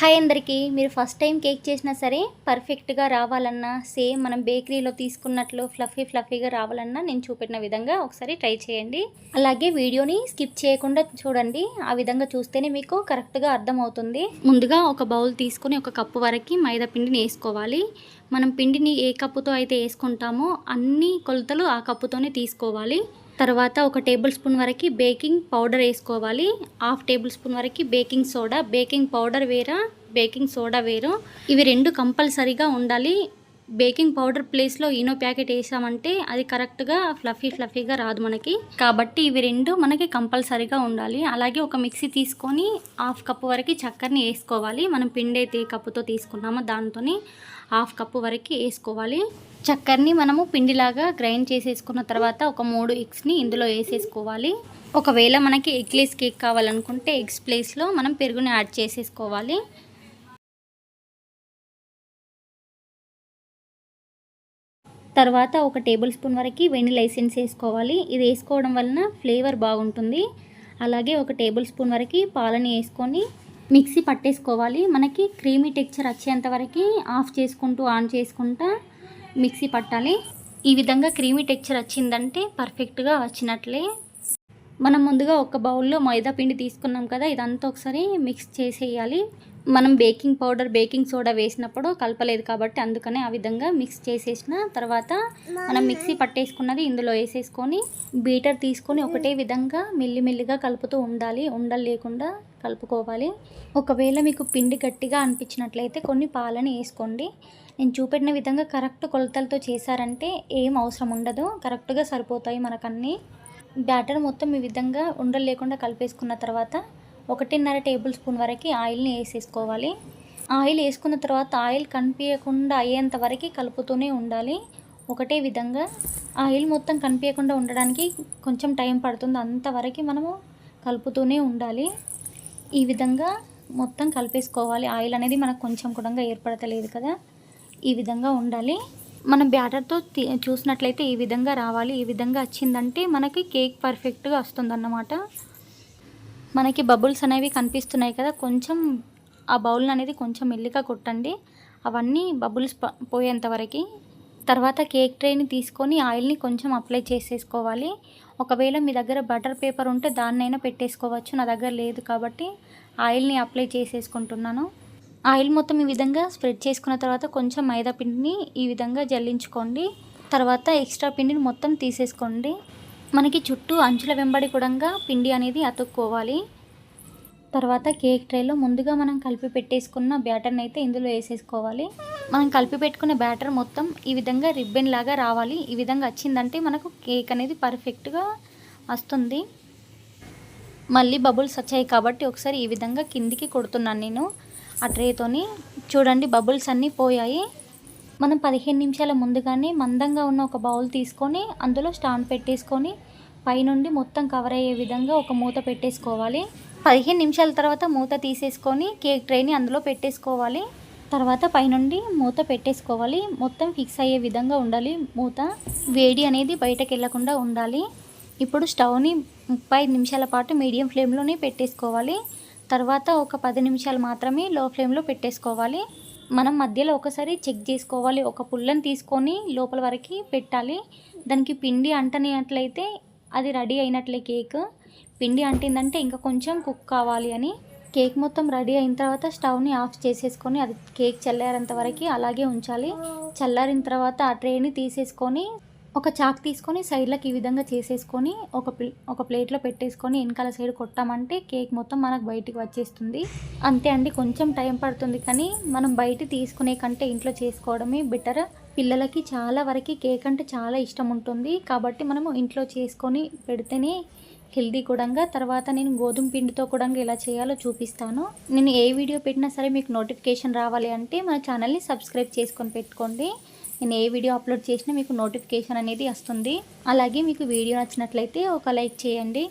Hi అందరికీ. మీరు first time cake చేసినా సరే పర్ఫెక్ట్గా రావాలన్నా సేమ్ మనం బేకరీలో తీసుకున్నట్లు ఫ్లఫీ ఫ్లఫీగా రావాలన్నా నేను చూపెట్టిన విధంగా ఒకసారి ట్రై చేయండి. అలాగే వీడియోని స్కిప్ చేయకుండా చూడండి. ఆ విధంగా చూస్తేనే మీకు కరెక్ట్గా అర్థమవుతుంది. ముందుగా ఒక బౌల్ తీసుకొని ఒక కప్పు వరకు మైదా పిండిని వేసుకోవాలి. మనం పిండిని ఏ కప్పుతో అయితే వేసుకుంటామో అన్ని కొలతలు ఆ కప్పుతోనే తీసుకోవాలి. తర్వాత ఒక టేబుల్ స్పూన్ వరకు బేకింగ్ పౌడర్ వేసుకోవాలి. హాఫ్ టేబుల్ స్పూన్ వరకు బేకింగ్ సోడా. బేకింగ్ పౌడర్ వేరా? బేకింగ్ సోడా వేరు. ఇవి రెండు కంపల్సరీగా ఉండాలి. బేకింగ్ పౌడర్ ప్లేస్లో ఈనో ప్యాకెట్ వేసామంటే అది కరెక్ట్గా ఫ్లఫీ ఫ్లఫీగా రాదు మనకి. కాబట్టి ఇవి రెండు మనకి కంపల్సరీగా ఉండాలి. అలాగే ఒక మిక్సీ తీసుకొని హాఫ్ కప్పు వరకు చక్కెరని వేసుకోవాలి. మనం పిండి అయితే కప్పుతో తీసుకున్నామో దాంతో హాఫ్ కప్పు వరకు వేసుకోవాలి. చక్కెరని మనము పిండిలాగా గ్రైండ్ చేసేసుకున్న తర్వాత ఒక మూడు ఎగ్స్ని ఇందులో వేసేసుకోవాలి. ఒకవేళ మనకి ఎగ్లెస్ కేక్ కావాలనుకుంటే ఎగ్స్ ప్లేస్లో మనం పెరుగుని యాడ్ చేసేసుకోవాలి. తర్వాత ఒక టేబుల్ స్పూన్ వరకు వెనిలా ఎసెన్స్ వేసుకోవాలి. ఇది వేసుకోవడం వలన ఫ్లేవర్ బాగుంటుంది. అలాగే ఒక టేబుల్ స్పూన్ వరకు పాలని వేసుకొని మిక్సీ పట్టేసుకోవాలి. మనకి క్రీమీ టెక్చర్ వచ్చేంత వరకు ఆఫ్ చేసుకుంటూ ఆన్ చేసుకుంటా మిక్సీ పట్టాలి. ఈ విధంగా క్రీమీ టెక్చర్ వచ్చిందంటే పర్ఫెక్ట్గా వచ్చినట్లే. మనం ముందుగా ఒక బౌల్లో మైదా పిండి తీసుకున్నాం కదా ఇదంతా ఒకసారి మిక్స్ చేసేయాలి. మనం బేకింగ్ పౌడర్ బేకింగ్ సోడా వేసినప్పుడు కలపలేదు కాబట్టి అందుకనే ఆ విధంగా మిక్స్ చేసేసిన తర్వాత మనం మిక్సీ పట్టేసుకున్నది ఇందులో వేసేసుకొని బీటర్ తీసుకొని ఒకటే విధంగా మెల్లిమెల్లిగా కలుపుతూ ఉండాలి. ఉండలు లేకుండా కలుపుకోవాలి. ఒకవేళ మీకు పిండి గట్టిగా అనిపించినట్లయితే కొన్ని పాలని వేసుకోండి. నేను చూపెట్టిన విధంగా కరెక్ట్ కొలతలతో చేశారంటే ఏం అవసరం ఉండదు. కరెక్ట్గా సరిపోతాయి మనకన్నీ. బ్యాటర్ మొత్తం ఈ విధంగా ఉండలు లేకుండా కలిపేసుకున్న తర్వాత ఒకటిన్నర టేబుల్ స్పూన్ వరకు ఆయిల్ని వేసేసుకోవాలి. ఆయిల్ వేసుకున్న తర్వాత ఆయిల్ కనిపించకుండా అయ్యేంత వరకు కలుపుతూనే ఉండాలి. ఒకటే విధంగా ఆయిల్ మొత్తం కనిపించకుండా ఉండడానికి కొంచెం టైం పడుతుంది. అంతవరకు మనము కలుపుతూనే ఉండాలి. ఈ విధంగా మొత్తం కలిపేసుకోవాలి. ఆయిల్ అనేది మనకు కొంచెం కూడా ఏర్పడతలేదు కదా. ఈ విధంగా ఉండాలి. మనం బ్యాటర్తో చూసినట్లయితే ఈ విధంగా రావాలి. ఈ విధంగా వచ్చిందంటే మనకి కేక్ పర్ఫెక్ట్గా వస్తుందన్నమాట. మనకి బబుల్స్ అనేవి కనిపిస్తున్నాయి కదా కొంచెం ఆ బౌల్ అనేది కొంచెం మెల్లిగా కొట్టండి. అవన్నీ బబుల్స్ పోయేంత వరకు. తర్వాత కేక్ ట్రేని తీసుకొని ఆయిల్ని కొంచెం అప్లై చేసేసుకోవాలి. ఒకవేళ మీ దగ్గర బటర్ పేపర్ ఉంటే దాన్నైనా పెట్టేసుకోవచ్చు. నా దగ్గర లేదు కాబట్టి ఆయిల్ని అప్లై చేసేసుకుంటున్నాను. ఆయిల్ మొత్తం ఈ విధంగా స్ప్రెడ్ చేసుకున్న తర్వాత కొంచెం మైదా పిండిని ఈ విధంగా జల్లించుకోండి. తర్వాత ఎక్స్ట్రా పిండిని మొత్తం తీసేసుకోండి. మనకి చుట్టూ అంచుల వెంబడి కూడా పిండి అనేది అతుక్కోవాలి. తర్వాత కేక్ ట్రేలో ముందుగా మనం కలిపి పెట్టేసుకున్న బ్యాటర్ని అయితే ఇందులో వేసేసుకోవాలి. మనం కలిపి పెట్టుకున్న బ్యాటర్ మొత్తం ఈ విధంగా రిబ్బన్ లాగా రావాలి. ఈ విధంగా వచ్చిందంటే మనకు కేక్ అనేది పర్ఫెక్ట్గా వస్తుంది. మళ్ళీ బబుల్స్ వచ్చాయి కాబట్టి ఒకసారి ఈ విధంగా కిందికి కొడుతున్నాను నేను. ఆ ట్రేతోని చూడండి బబుల్స్ అన్నీ పోయాయి. మనం పదిహేను నిమిషాల ముందుగానే మందంగా ఉన్న ఒక బౌల్ తీసుకొని అందులో స్టాండ్ పెట్టేసుకొని పైనుండి మొత్తం కవర్ అయ్యే విధంగా ఒక మూత పెట్టేసుకోవాలి. పదిహేను నిమిషాల తర్వాత మూత తీసేసుకొని కేక్ ట్రేని అందులో పెట్టేసుకోవాలి. తర్వాత పైనుండి మూత పెట్టేసుకోవాలి. మొత్తం ఫిక్స్ అయ్యే విధంగా ఉండాలి. మూత వేడి అనేది బయటకు వెళ్ళకుండా ఉండాలి. ఇప్పుడు స్టవ్ని ముప్పై నిమిషాల పాటు మీడియం ఫ్లేమ్లోనే పెట్టేసుకోవాలి. తర్వాత ఒక పది నిమిషాలు మాత్రమే లో ఫ్లేమ్లో పెట్టేసుకోవాలి. మనం మధ్యలో ఒకసారి చెక్ చేసుకోవాలి. ఒక పుల్లని తీసుకొని లోపల వరకు పెట్టాలి. దానికి పిండి అంటనట్లయితే అది రెడీ అయినట్లే కేక్. పిండి అంటిందంటే ఇంకా కొంచెం కుక్ కావాలి అని. కేక్ మొత్తం రెడీ అయిన తర్వాత స్టవ్ని ఆఫ్ చేసేసుకొని అది కేక్ చల్లారేంత వరకు అలాగే ఉంచాలి. చల్లారిన తర్వాత ఆ ట్రేని తీసేసుకొని ఒక చాక్ తీసుకొని సైడ్లకు ఈ విధంగా చేసేసుకొని ఒక ఒక ప్లేట్లో పెట్టేసుకొని వెనకాల సైడ్ కొట్టామంటే కేక్ మొత్తం మనకు బయటికి వచ్చేస్తుంది. అంతే అండి కొంచెం టైం పడుతుంది కానీ మనం బయట తీసుకునే కంటే ఇంట్లో చేసుకోవడమే బెటర్. పిల్లలకి చాలా వరకు కేక్ అంటే చాలా ఇష్టం ఉంటుంది. కాబట్టి మనము ఇంట్లో చేసుకొని పెడితేనే హెల్దీ కూడా. తర్వాత నేను గోధుమ పిండితో కూడా ఎలా చేయాలో చూపిస్తాను. నేను ఏ వీడియో పెట్టినా సరే మీకు నోటిఫికేషన్ రావాలి అంటే మన ఛానల్ని సబ్స్క్రైబ్ చేసుకొని పెట్టుకోండి. నేను ఏ వీడియో అప్లోడ్ చేసినా మీకు నోటిఫికేషన్ అనేది వస్తుంది. అలాగే మీకు వీడియో నచ్చినట్లయితే ఒక లైక్ చేయండి.